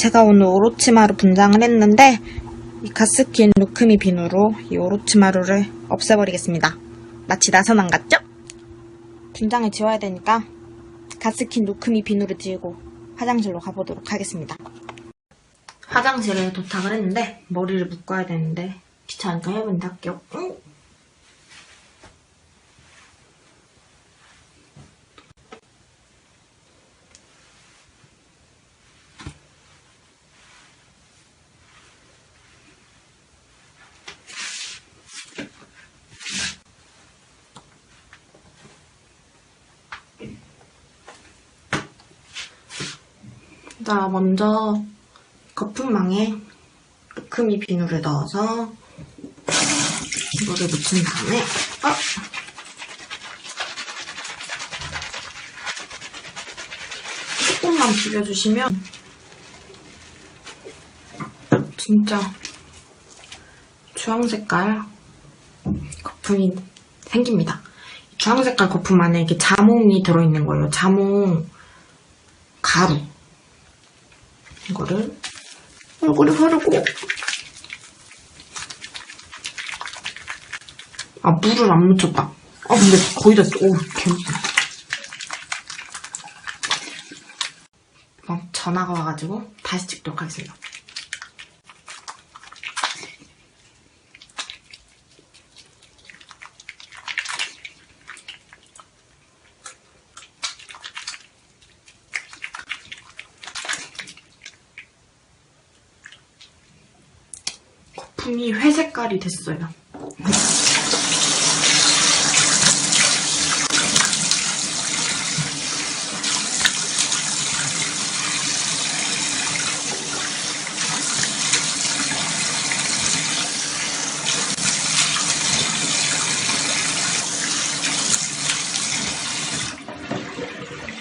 제가 오늘 오로치마루 분장을 했는데 이 가스킨 루크미 비누로 이 오로치마루를 없애버리겠습니다. 마치 나선안 같죠? 분장을 지워야 되니까 가스킨 루크미 비누를 들고 화장실로 가보도록 하겠습니다. 화장실에 도착을 했는데 머리를 묶어야 되는데 귀찮으니까 해본다 할게요. 응? 자, 먼저 거품망에 루크미 비누를 넣어서 이거를 묻힌 다음에 어? 조금만 비벼주시면 진짜 주황 색깔 거품이 생깁니다. 주황 색깔 거품 안에 이게 자몽이 들어있는 거예요. 자몽 가루. 이거를 얼굴에 바르고. 아 물을 안 묻혔다. 아 근데 거의 다 오, 개무슨 어, 전화가 와가지고 다시 찍도록 하겠습니다 거품이 회색깔이 됐어요.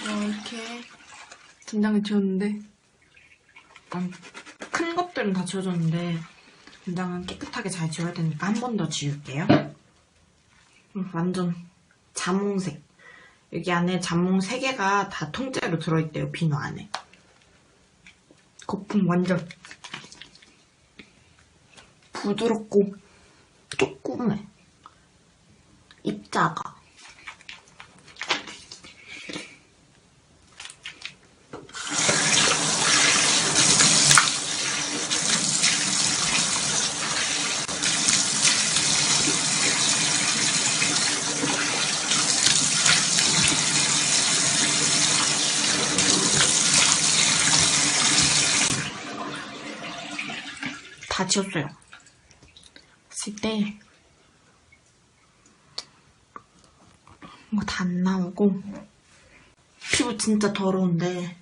어, 이렇게 분장을 지웠는데 큰 것들은 다 지워졌는데 분장은 깨끗하게 잘 지워야 되니까 한 번 더 지울게요. 음, 완전 자몽색. 여기 안에 자몽 3개가 다 통째로 들어있대요, 비누 안에. 거품 완전 부드럽고 조그매. 입자가. 다 지웠어요. 했을 때 이거 다안 나오고 피부 진짜 더러운데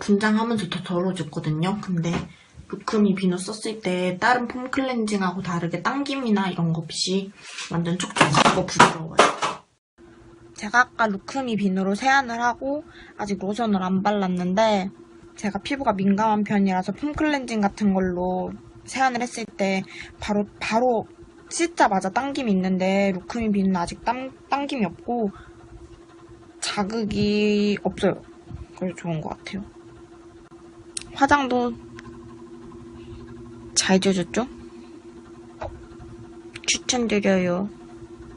분장하면서 더 더러워졌거든요. 근데 루크미 비누 썼을 때 다른 폼 클렌징하고 다르게 당김이나 이런 거 없이 완전 촉촉하고 부드러워요. 제가 아까 루크미 비누로 세안을 하고 아직 로션을 안 발랐는데 제가 피부가 민감한 편이라서 폼 클렌징 같은 걸로 세안을 했을 때 바로 바로 씻자마자 당김이 있는데 루크미 비누는 아직 땀, 당김이 없고 자극이 없어요. 그래서 좋은 것 같아요. 화장도 잘 지워졌죠? 추천드려요.